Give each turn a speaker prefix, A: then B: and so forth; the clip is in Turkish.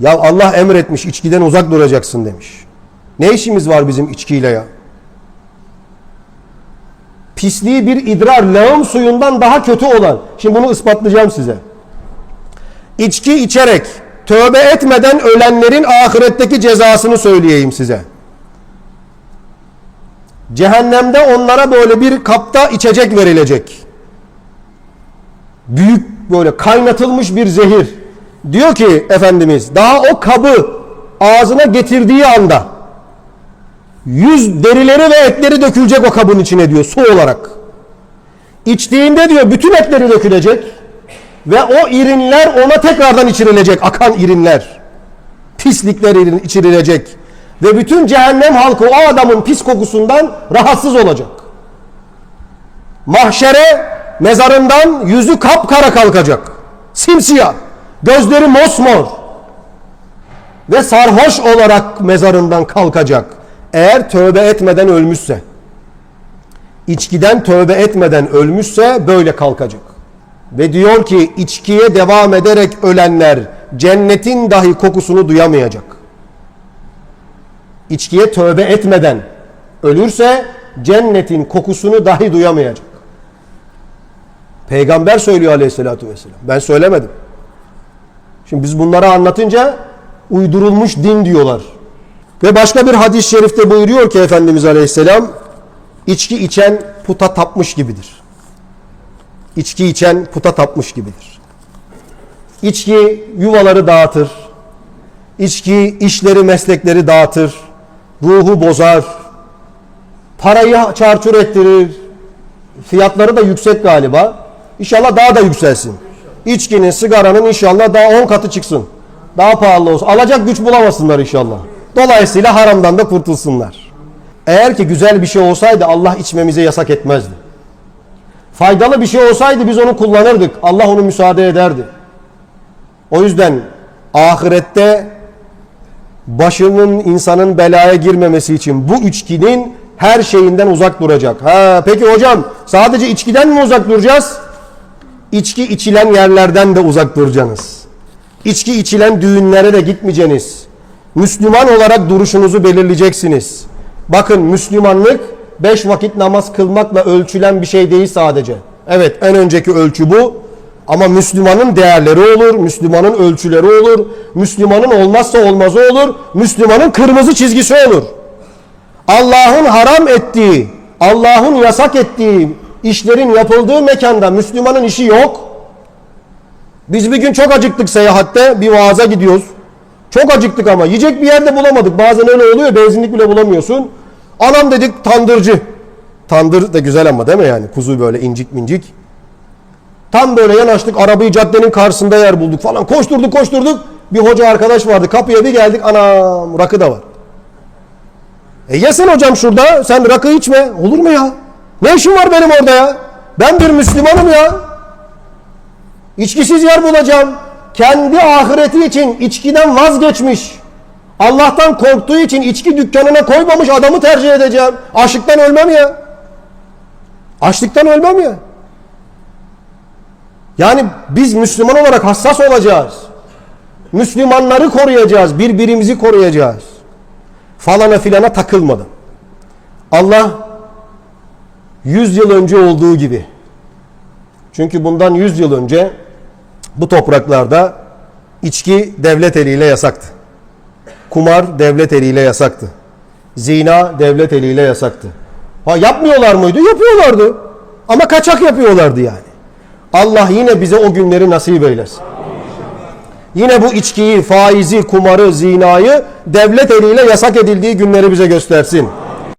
A: Ya Allah emretmiş içkiden uzak duracaksın demiş. Ne işimiz var bizim içkiyle ya? Pisliği bir idrar, lağım suyundan daha kötü olan. Şimdi bunu ispatlayacağım size. İçki içerek tövbe etmeden ölenlerin ahiretteki cezasını söyleyeyim size. Cehennemde onlara böyle bir kapta içecek verilecek. Büyük böyle kaynatılmış bir zehir. Diyor ki Efendimiz daha o kabı ağzına getirdiği anda yüz derileri ve etleri dökülecek o kabın içine diyor su olarak. İçtiğinde diyor bütün etleri dökülecek ve o irinler ona tekrardan içirilecek akan irinler. Pislikler içirilecek. Ve bütün cehennem halkı o adamın pis kokusundan rahatsız olacak. Mahşere mezarından yüzü kapkara kalkacak. Simsiyah. Gözleri mosmor. Ve sarhoş olarak mezarından kalkacak. Eğer tövbe etmeden ölmüşse. içkiden tövbe etmeden ölmüşse böyle kalkacak. Ve diyor ki içkiye devam ederek ölenler cennetin dahi kokusunu duyamayacak. İçkiye tövbe etmeden ölürse cennetin kokusunu dahi duyamayacak. Peygamber söylüyor aleyhissalatü vesselam. Ben söylemedim. Şimdi biz bunları anlatınca uydurulmuş din diyorlar. Ve başka bir hadis-i şerifte buyuruyor ki Efendimiz Aleyhisselam içki içen puta tapmış gibidir. İçki içen puta tapmış gibidir. İçki yuvaları dağıtır. İçki işleri meslekleri dağıtır. Ruhu bozar. Parayı çarçur ettirir. Fiyatları da yüksek galiba. İnşallah daha da yükselsin. İçkinin, sigaranın inşallah daha 10 katı çıksın. Daha pahalı olsun. Alacak güç bulamasınlar inşallah. Dolayısıyla haramdan da kurtulsunlar. Eğer ki güzel bir şey olsaydı Allah içmemize yasak etmezdi. Faydalı bir şey olsaydı biz onu kullanırdık. Allah onu müsaade ederdi. O yüzden ahirette başının insanın belaya girmemesi için bu içkinin her şeyinden uzak duracak. Ha, peki hocam sadece içkiden mi uzak duracağız? İçki içilen yerlerden de uzak duracaksınız. İçki içilen düğünlere de gitmeyeceksiniz. Müslüman olarak duruşunuzu belirleyeceksiniz. Bakın Müslümanlık beş vakit namaz kılmakla ölçülen bir şey değil sadece. Evet en önceki ölçü bu. Ama Müslümanın değerleri olur, Müslümanın ölçüleri olur, Müslümanın olmazsa olmazı olur, Müslümanın kırmızı çizgisi olur. Allah'ın haram ettiği, Allah'ın yasak ettiği işlerin yapıldığı mekanda Müslümanın işi yok. Biz bir gün çok acıktık seyahatte, bir vaaza gidiyoruz. Çok acıktık ama yiyecek bir yerde bulamadık. Bazen öyle oluyor, benzinlik bile bulamıyorsun. Anam dedik tandırcı. Tandır da güzel ama değil mi yani? Kuzu böyle incik mincik. Tam böyle yanaştık arabayı caddenin karşısında yer bulduk falan. Koşturduk koşturduk. Bir hoca arkadaş vardı. Kapıya bir geldik. Anam rakı da var. E yesen hocam şurada. Sen rakı içme. Olur mu ya? Ne işim var benim orada ya? Ben bir Müslümanım ya. İçkisiz yer bulacağım. Kendi ahireti için içkiden vazgeçmiş. Allah'tan korktuğu için içki dükkanına koymamış adamı tercih edeceğim. Açlıktan ölmem ya. Açlıktan ölmem ya. Yani biz Müslüman olarak hassas olacağız. Müslümanları koruyacağız. Birbirimizi koruyacağız. Falana filana takılmadan. Allah 100 yıl önce olduğu gibi. Çünkü bundan 100 yıl önce bu topraklarda içki devlet eliyle yasaktı. Kumar devlet eliyle yasaktı. Zina devlet eliyle yasaktı. Ha yapmıyorlar mıydı? Yapıyorlardı. Ama kaçak yapıyorlardı yani. Allah yine bize o günleri nasip eylesin. Yine bu içkiyi, faizi, kumarı, zinayı devlet eliyle yasak edildiği günleri bize göstersin.